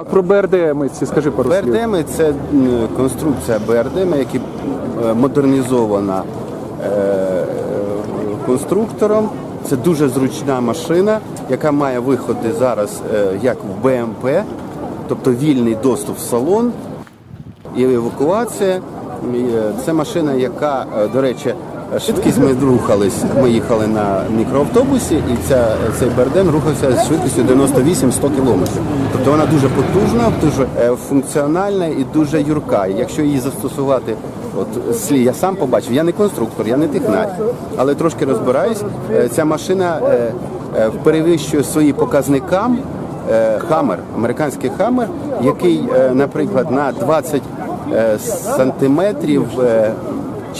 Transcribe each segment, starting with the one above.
А про БРДМ ці скажи пару слів. БРДМ це конструкція БРДМ, яка е, модернізована е, е, конструктором. Це дуже зручна машина, яка має виходи зараз як в БМП, тобто вільний доступ в салон і евакуація. Це машина, яка, до речі, швидкість ми рухались. Ми їхали на мікроавтобусі, і ця, цей БРДМ рухався з швидкістю 98-100 км. Тобто вона дуже потужна, дуже е, функціональна і дуже юрка. Якщо її застосувати, от слі, я сам побачив, я не конструктор, я не технар, але трошки розбираюсь. Е, Ця машина е, перевищує свої показникам Хаммер, американський Хаммер, який, наприклад, на 20 е, сантиметрів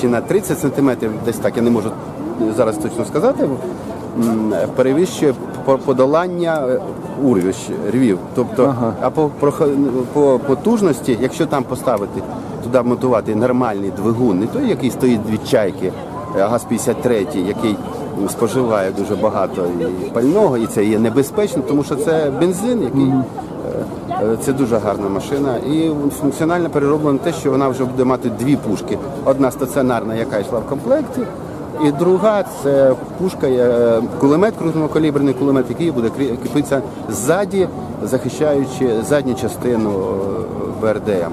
чи на 30 сантиметрів, десь так, я не можу зараз точно сказати, перевищує подолання е, рвів. Тобто, а по, по потужності, якщо там поставити, туди монтувати нормальний двигун, не той, який стоїть від чайки, е, ГАЗ-53, який споживає дуже багато і пального, і це є небезпечно, тому що це бензин, який це дуже гарна машина. І функціонально перероблено те, що вона вже буде мати дві пушки. Одна стаціонарна, яка йшла в комплекті, і друга це пушка, е, кулемет, крупнокаліберний кулемет, який буде кріпитися ззаді, захищаючи задню частину е, БРДМ.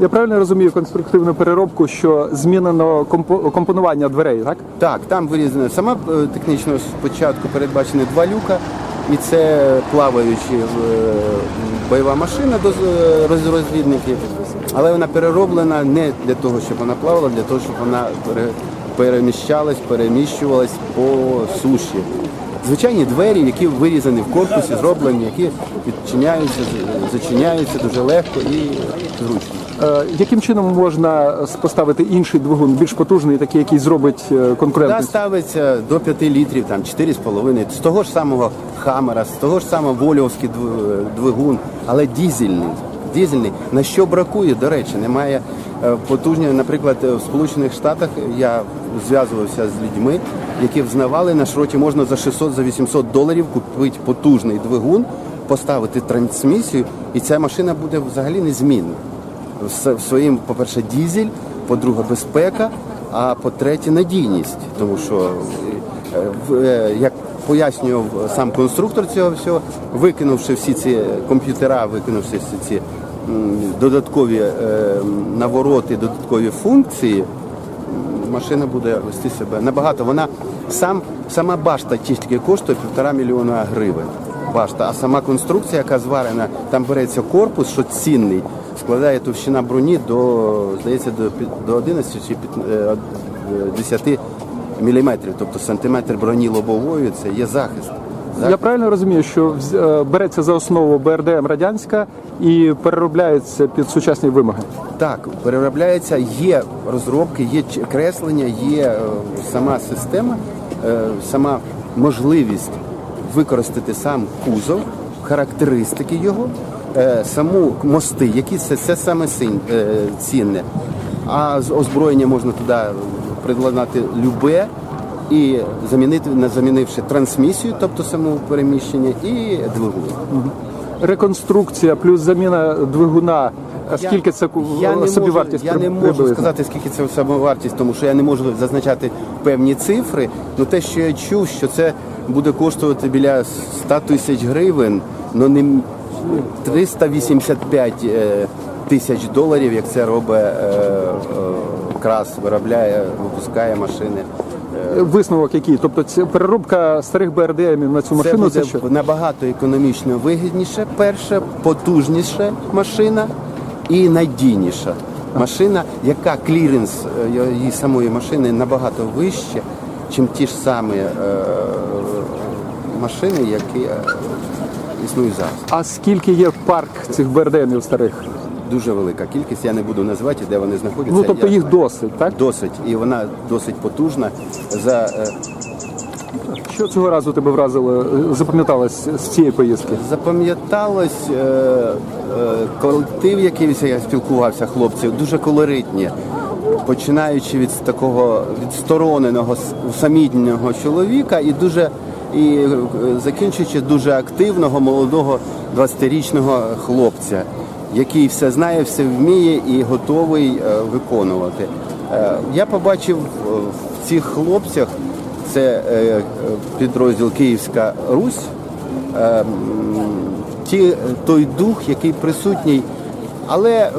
Я правильно розумію конструктивну переробку, що змінено компо- компонування дверей, так? Так, там вирізана сама е, технічно спочатку передбачені два люка, і це плаваючі е, бойова машина до розвідників. Але вона перероблена не для того, щоб вона плавала, а для того, щоб вона переміщалась, переміщувалась по суші. Звичайні двері, які вирізані в корпусі, зроблені, які відчиняються, зачиняються дуже легко і зручно. Е, яким чином можна поставити інший двигун, більш потужний, такий, який зробить е, Вода ставиться до 5 літрів, там 4,5, з того ж самого Хаммера, з того ж самого Вольовський дв- двигун, але дізельний. Дізельний. На що бракує, до речі, немає е, потужної, наприклад, е, в Сполучених Штатах я зв'язувався з людьми, які взнавали на шроті можна за 600 за 800 доларів купити потужний двигун, поставити трансмісію, і ця машина буде взагалі незмінна в своїм, по-перше, дізель, по-друге, безпека, а по-третє, надійність. Тому що, е, як пояснював сам конструктор цього всього, викинувши всі ці комп'ютера, викинувши всі ці додаткові е, навороти, додаткові функції, машина буде вести себе набагато. Вона сам, сама башта тільки коштує півтора мільйона гривень. Башта, а сама конструкція, яка зварена, там береться корпус, що цінний, складає товщина броні до, здається, до, до 11 чи під- е, е, 10 міліметрів. Тобто сантиметр броні лобової це є захист. Я правильно розумію, що е, береться за основу БРДМ радянська і переробляється під сучасні вимоги. Так, переробляється, є розробки, є креслення, є е, сама система, е, сама можливість використати сам кузов, характеристики його, саму мости, які це, це саме цінне. А з озброєння можна туди прикладати любе і замінити, не замінивши трансмісію, тобто саму переміщення, і двигун. Реконструкція плюс заміна двигуна. А скільки це я не собівартість? Можу, я не можу приблизно? сказати, скільки це самовартість, тому що я не можу зазначати певні цифри. Ну те, що я чув, що це буде коштувати біля 100 тисяч гривень, ну не 385 е, тисяч доларів, як це робить е, е, крас, виробляє, випускає машини. Висновок який? Тобто це переробка старих БРДМів на цю Це машину буде це що? набагато економічно вигідніше. Перше, потужніша машина і надійніша машина, яка кліренс е, її самої машини набагато вище, ніж ті ж самі е, машини, які е, існують зараз. А скільки є парк цих БРДМів старих? Дуже велика кількість. Я не буду називати, де вони знаходяться. Ну тобто Я їх досить, так? досить, і вона досить потужна. За е, Що цього разу тебе вразило, запам'яталось з цієї поїздки? Запам'яталось е, е, колектив, який я спілкувався, хлопців, дуже колоритні. Починаючи від такого відстороненого, с- усамітненого чоловіка і дуже і закінчуючи дуже активного молодого 20-річного хлопця, який все знає, все вміє і готовий е, виконувати. Е, Я побачив е, в цих хлопцях це підрозділ Київська Русь. Ті, той дух, який присутній, але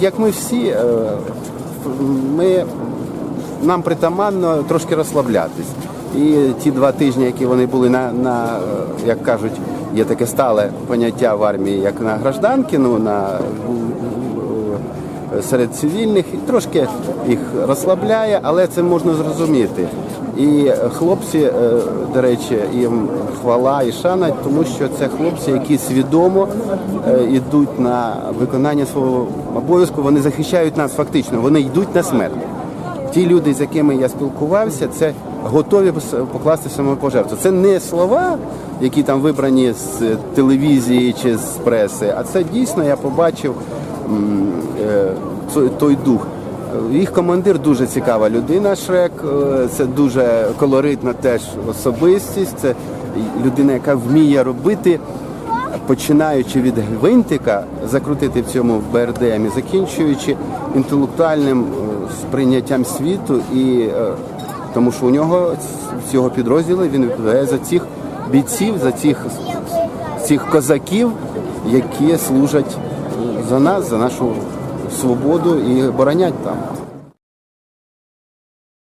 як ми всі, ми нам притаманно трошки розслаблятись. І ті два тижні, які вони були на, на як кажуть, є таке стале поняття в армії, як на гражданки, ну на е, серед цивільних, і трошки їх розслабляє, але це можна зрозуміти. І хлопці, е, до речі, їм хвала і шана, тому що це хлопці, які свідомо е, йдуть на виконання свого обов'язку. Вони захищають нас фактично, вони йдуть на смерть. Ті люди, з якими я спілкувався, це готові покласти самопожертву. Це не слова, які там вибрані з телевізії чи з преси, а це дійсно я побачив е, той дух. Їх командир дуже цікава людина. Шрек, е, це дуже колоритна теж особистість. Це людина, яка вміє робити починаючи від гвинтика, закрутити в цьому БРДМ і закінчуючи інтелектуальним е, сприйняттям світу, і тому що у нього цього підрозділу він відповідає за цих бійців, за цих, цих козаків, які служать за нас, за нашу свободу і боронять там.